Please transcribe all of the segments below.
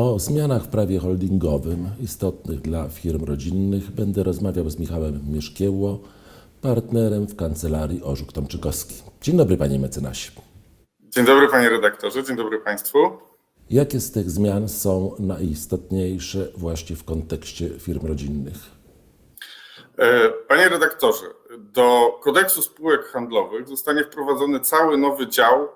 O zmianach w prawie holdingowym istotnych dla firm rodzinnych będę rozmawiał z Michałem Mieszkieło, partnerem w kancelarii Orzuk Tomczykowski. Dzień dobry panie mecenasie. Dzień dobry panie redaktorze, dzień dobry państwu. Jakie z tych zmian są najistotniejsze właśnie w kontekście firm rodzinnych? E, Panie redaktorze, do kodeksu spółek handlowych zostanie wprowadzony cały nowy dział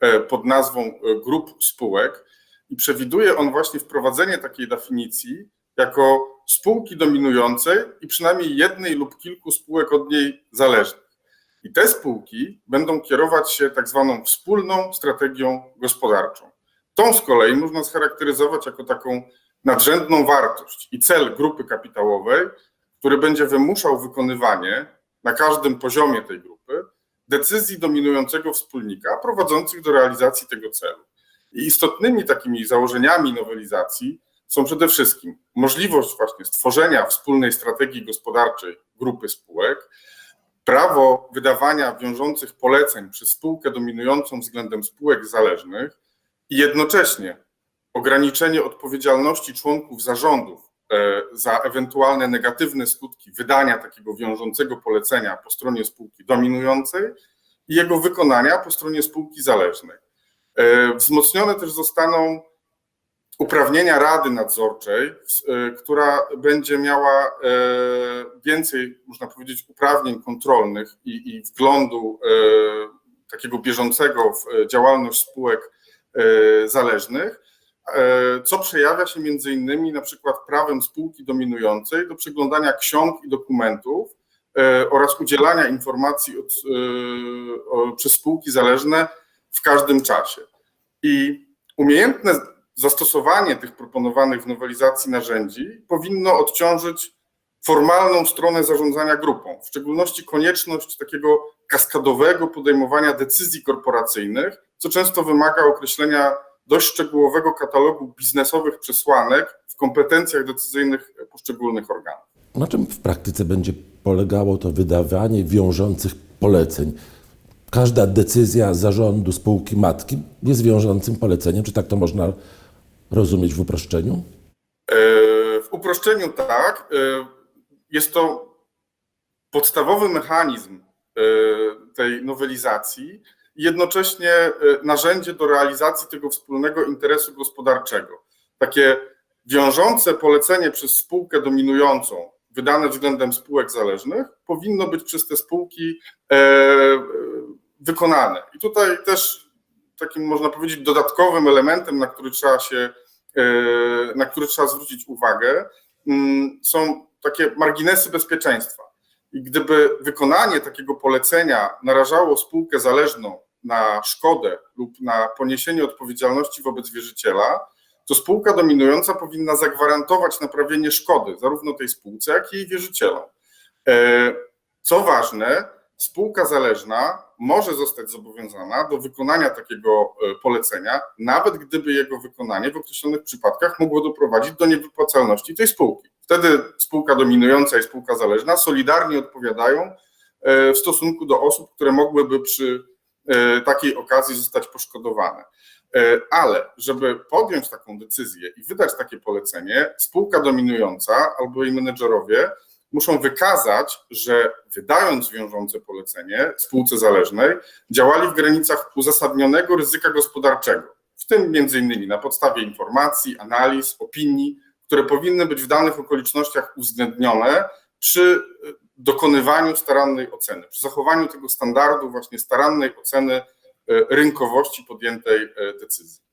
e, pod nazwą e, grup spółek i przewiduje on właśnie wprowadzenie takiej definicji jako spółki dominującej i przynajmniej jednej lub kilku spółek od niej zależnych. I te spółki będą kierować się tak zwaną wspólną strategią gospodarczą. Tą z kolei można scharakteryzować jako taką nadrzędną wartość i cel grupy kapitałowej, który będzie wymuszał wykonywanie na każdym poziomie tej grupy decyzji dominującego wspólnika prowadzących do realizacji tego celu. I istotnymi takimi założeniami nowelizacji są przede wszystkim możliwość właśnie stworzenia wspólnej strategii gospodarczej grupy spółek, prawo wydawania wiążących poleceń przez spółkę dominującą względem spółek zależnych i jednocześnie ograniczenie odpowiedzialności członków zarządów e, za ewentualne negatywne skutki wydania takiego wiążącego polecenia po stronie spółki dominującej i jego wykonania po stronie spółki zależnej. E, Wzmocnione też zostaną uprawnienia Rady Nadzorczej, e, która będzie miała e, więcej, można powiedzieć, uprawnień kontrolnych i, i wglądu takiego bieżącego w działalność spółek zależnych, co przejawia się między innymi na przykład prawem spółki dominującej do przeglądania ksiąg i dokumentów oraz udzielania informacji od, przez spółki zależne w każdym czasie. I umiejętne zastosowanie tych proponowanych w nowelizacji narzędzi powinno odciążyć formalną stronę zarządzania grupą, w szczególności konieczność takiego kaskadowego podejmowania decyzji korporacyjnych, co często wymaga określenia dość szczegółowego katalogu biznesowych przesłanek w kompetencjach decyzyjnych poszczególnych organów. Na czym w praktyce będzie polegało to wydawanie wiążących poleceń? Każda decyzja zarządu spółki matki jest wiążącym poleceniem, czy tak to można rozumieć w uproszczeniu? E, W uproszczeniu tak. e, Jest to podstawowy mechanizm e, tej nowelizacji i jednocześnie narzędzie do realizacji tego wspólnego interesu gospodarczego. Takie wiążące polecenie przez spółkę dominującą, wydane względem spółek zależnych, powinno być przez te spółki wykonane. I tutaj też takim, można powiedzieć, dodatkowym elementem, na który trzeba się e, na który trzeba zwrócić uwagę, mm, są takie marginesy bezpieczeństwa. I gdyby wykonanie takiego polecenia narażało spółkę zależną na szkodę lub na poniesienie odpowiedzialności wobec wierzyciela, to spółka dominująca powinna zagwarantować naprawienie szkody zarówno tej spółce, jak i jej wierzycielom. E, Co ważne, spółka zależna może zostać zobowiązana do wykonania takiego e, polecenia, nawet gdyby jego wykonanie w określonych przypadkach mogło doprowadzić do niewypłacalności tej spółki. Wtedy spółka dominująca i spółka zależna solidarnie odpowiadają e, w stosunku do osób, które mogłyby przy e, takiej okazji zostać poszkodowane. Ale żeby podjąć taką decyzję i wydać takie polecenie, spółka dominująca albo jej menedżerowie muszą wykazać, że wydając wiążące polecenie spółce zależnej, działali w granicach uzasadnionego ryzyka gospodarczego, w tym między innymi na podstawie informacji, analiz, opinii, które powinny być w danych okolicznościach uwzględnione przy e, dokonywaniu starannej oceny, przy zachowaniu tego standardu właśnie starannej oceny e, rynkowości podjętej e, decyzji.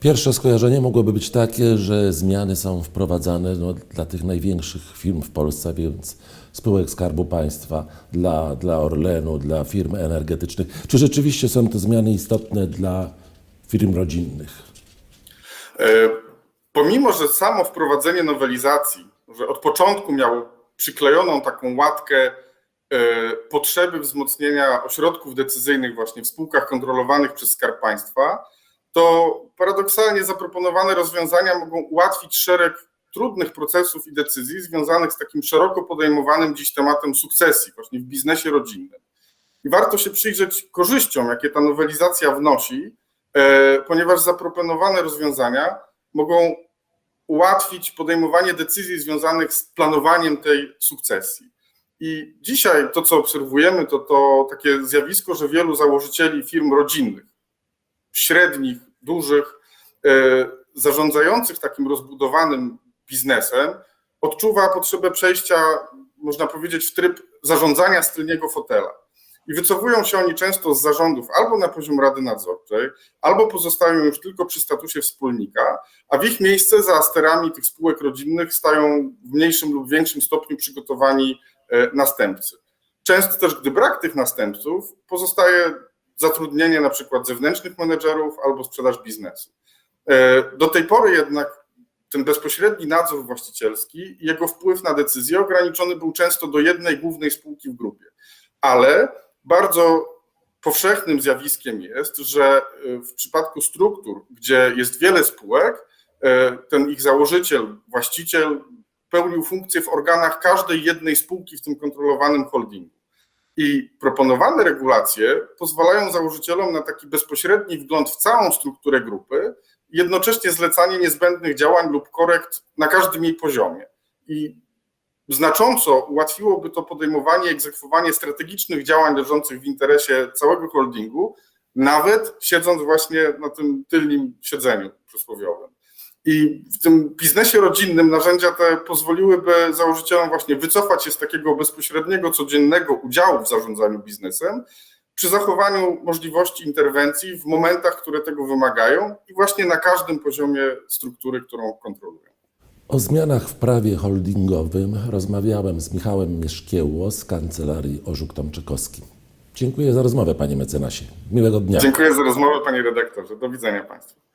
Pierwsze skojarzenie mogłoby być takie, że zmiany są wprowadzane no, dla tych największych firm w Polsce, więc spółek Skarbu Państwa, dla, dla Orlenu, dla firm energetycznych. Czy rzeczywiście są to zmiany istotne dla firm rodzinnych? E, Pomimo, że samo wprowadzenie nowelizacji, że od początku miało przyklejoną taką łatkę e, potrzeby wzmocnienia ośrodków decyzyjnych właśnie w spółkach kontrolowanych przez Skarb Państwa, to paradoksalnie zaproponowane rozwiązania mogą ułatwić szereg trudnych procesów i decyzji związanych z takim szeroko podejmowanym dziś tematem sukcesji właśnie w biznesie rodzinnym. I warto się przyjrzeć korzyściom, jakie ta nowelizacja wnosi, e, ponieważ zaproponowane rozwiązania mogą ułatwić podejmowanie decyzji związanych z planowaniem tej sukcesji. I dzisiaj to, co obserwujemy, to to takie zjawisko, że wielu założycieli firm rodzinnych, średnich, dużych, e, zarządzających takim rozbudowanym biznesem, odczuwa potrzebę przejścia, można powiedzieć, w tryb zarządzania z tylniego fotela. I wycofują się oni często z zarządów albo na poziom Rady Nadzorczej, albo pozostają już tylko przy statusie wspólnika, a w ich miejsce za sterami tych spółek rodzinnych stają w mniejszym lub większym stopniu przygotowani e, następcy. Często też, gdy brak tych następców, pozostaje zatrudnienie na przykład zewnętrznych menedżerów albo sprzedaż biznesu. E, Do tej pory jednak ten bezpośredni nadzór właścicielski i jego wpływ na decyzję ograniczony był często do jednej głównej spółki w grupie. Ale bardzo powszechnym zjawiskiem jest, że y, w przypadku struktur, gdzie jest wiele spółek, y, ten ich założyciel, właściciel pełnił funkcję w organach każdej jednej spółki w tym kontrolowanym holdingu. I proponowane regulacje pozwalają założycielom na taki bezpośredni wgląd w całą strukturę grupy, jednocześnie zlecanie niezbędnych działań lub korekt na każdym jej poziomie. I znacząco ułatwiłoby to podejmowanie i egzekwowanie strategicznych działań leżących w interesie całego holdingu, nawet siedząc właśnie na tym tylnym siedzeniu przysłowiowym. I w tym biznesie rodzinnym narzędzia te pozwoliłyby założycielom właśnie wycofać się z takiego bezpośredniego, codziennego udziału w zarządzaniu biznesem, przy zachowaniu możliwości interwencji w momentach, które tego wymagają i właśnie na każdym poziomie struktury, którą kontrolują. O zmianach w prawie holdingowym rozmawiałem z Michałem Mieszkieło z kancelarii Orzuk Tomczykowski. Dziękuję za rozmowę, panie mecenasie. Miłego dnia. Dziękuję za rozmowę, panie redaktorze. Do widzenia państwu.